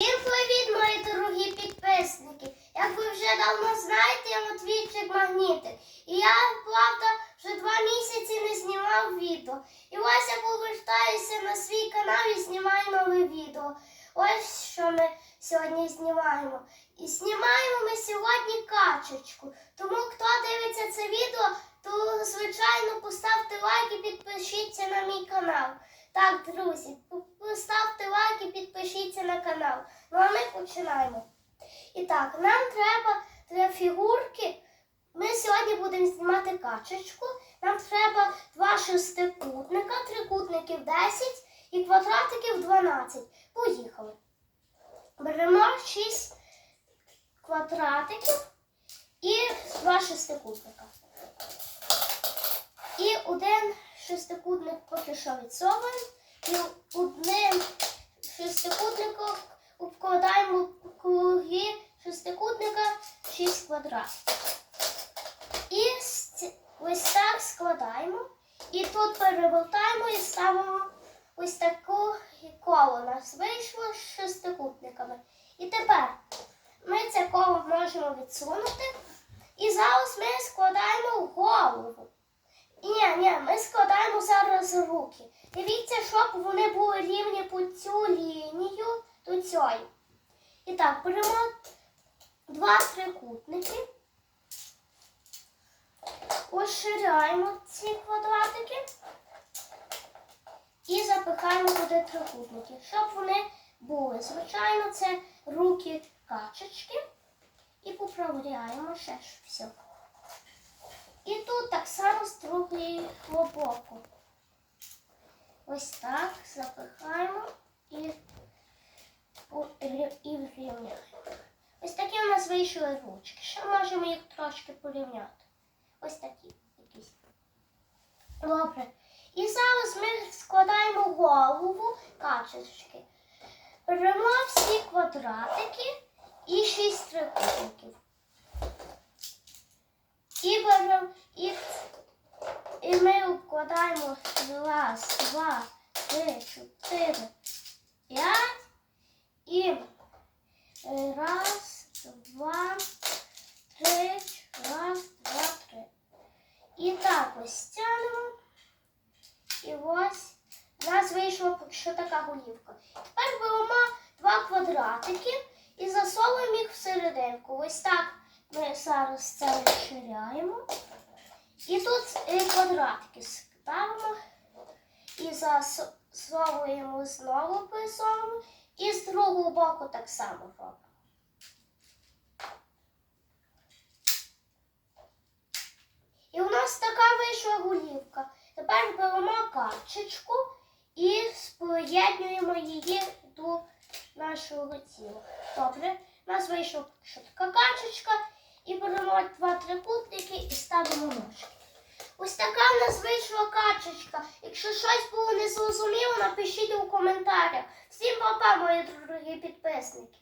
Всім привіт, мої дорогі підписники! Як ви вже давно знаєте, я Матвійчик Магнітик. І я, правда, вже два місяці не знімав відео. І ось я повертаюся на свій канал і знімаю нове відео. Ось що ми сьогодні знімаємо. І знімаємо ми сьогодні качечку. Тому хто дивиться це відео, то звичайно поставте лайк і підпишіться на мій канал. Так, друзі, поставте лайк і підпишіться на канал. Ну а ми починаємо. І так, нам треба для фігурки. Ми сьогодні будемо знімати качечку. Нам треба два шестикутника, трикутників 10 і квадратиків 12. Поїхали. Беремо 6 квадратиків і два шестикутника. І один шестикутник поки що відсовуємо. І одним шестикутником обкладаємо круги шестикутника 6 квадратів. І ось так складаємо. І тут перевертаємо і ставимо ось таку коло. У нас вийшло з шестикутниками. І тепер ми це коло можемо відсунути. І зараз ми складаємо голову. Ні, ні, ми складаємо зараз руки. Дивіться, щоб вони були рівні по цю лінію до цієї. І так, беремо два трикутники, розширяємо ці квадратики і запихаємо туди трикутники, щоб вони були. Звичайно, це руки качечки. І поправляємо ще все. І тут так само другого боку. Ось так запихаємо і, і врівняємо. Ось такі у нас вийшли ручки. Ще можемо їх трошки порівняти. Ось такі якісь. Добре. І зараз ми складаємо голову качечки. Беремо всі квадратики і шість трикутників. І беремо і, і ми обкладаємо раз, два, три, чотири, п'ять. І раз, два, три, раз, два, три. І так ось тянемо. І ось у нас вийшла поки що така голівка. Тепер беремо два квадратики і засовуємо їх всерединку. Ось так ми зараз це розширяємо. І тут е, квадратики ставимо і засовуємо знову присовуємо. І з другого боку так само робимо. І у нас така вийшла голівка. Тепер беремо качечку і поєднуємо її до нашого тіла. Добре, у нас вийшла що така качечка. І беремо два трикутники і ставимо ножки. Ось така в нас вийшла качечка. Якщо щось було незрозуміло, напишіть у коментарях. Всім па-па, мої дорогі підписники.